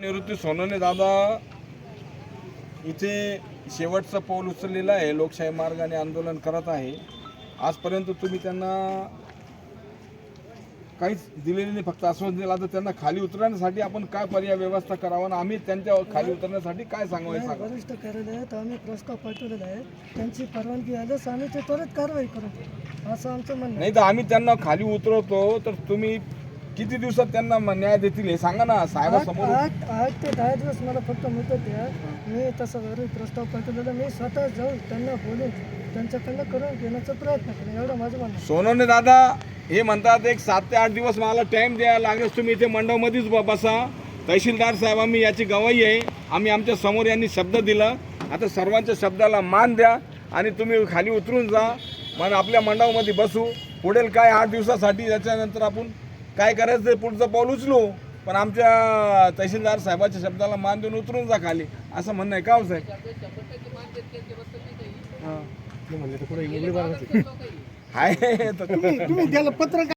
निवृत्ती सोनवणे दादा. इथे शेवटचं पाऊल उचललेलं आहे. लोकशाही मार्गाने आंदोलन करत आहे. आजपर्यंत तुम्ही त्यांना काहीच दिलेलं नाही फक्त आश्वासन दिलं. आता त्यांना खाली उतरण्यासाठी आपण काय पर्याय व्यवस्था करावा आणि आम्ही त्यांच्या खाली उतरण्यासाठी काय सांगावं सांगा. वरिष्ठ कार्यालयात आम्ही प्रस्ताव पाठवलेला आहे. त्यांची परवानगी आल्यास आम्ही ते त्वरित कारवाई करू. असं आमचं म्हणणं. नाही तर आम्ही त्यांना खाली उतरवतो. तर तुम्ही किती दिवसात त्यांना म- न्याय देतील हे सांगा ना साहेबासमोर. आठ आठ ते दहा दिवस मला फक्त मुदत द्या मी तसं वरील प्रस्ताव पाठवलेला मी स्वतः जाऊन त्यांना बोलून त्यांच्याकडनं करून घेण्याचा प्रयत्न करेन एवढं माझं म्हणणं. सोनवणे दादा हे म्हणतात एक सात ते आठ दिवस मला टाइम द्यायला लागेल तुम्ही इथे मंडपमध्येच ब- बसा. तहसीलदार साहेब आम्ही याची गवाही आहे. आम्ही आमच्यासमोर यांनी शब्द दिला. आता सर्वांच्या शब्दाला मान द्या आणि तुम्ही खाली उतरून जा. मग आपल्या मंडपामध्ये बसू. पुढील काय आठ दिवसासाठी त्याच्यानंतर आपण काय करायचं ते पुढचं पाऊल उचलू पण आमच्या तहसीलदार साहेबाच्या शब्दाला मान देऊन उतरून जा खाली. असं म्हणणं आहे का हो साहेब? हां. आहे तर तुम्ही त्याला पत्र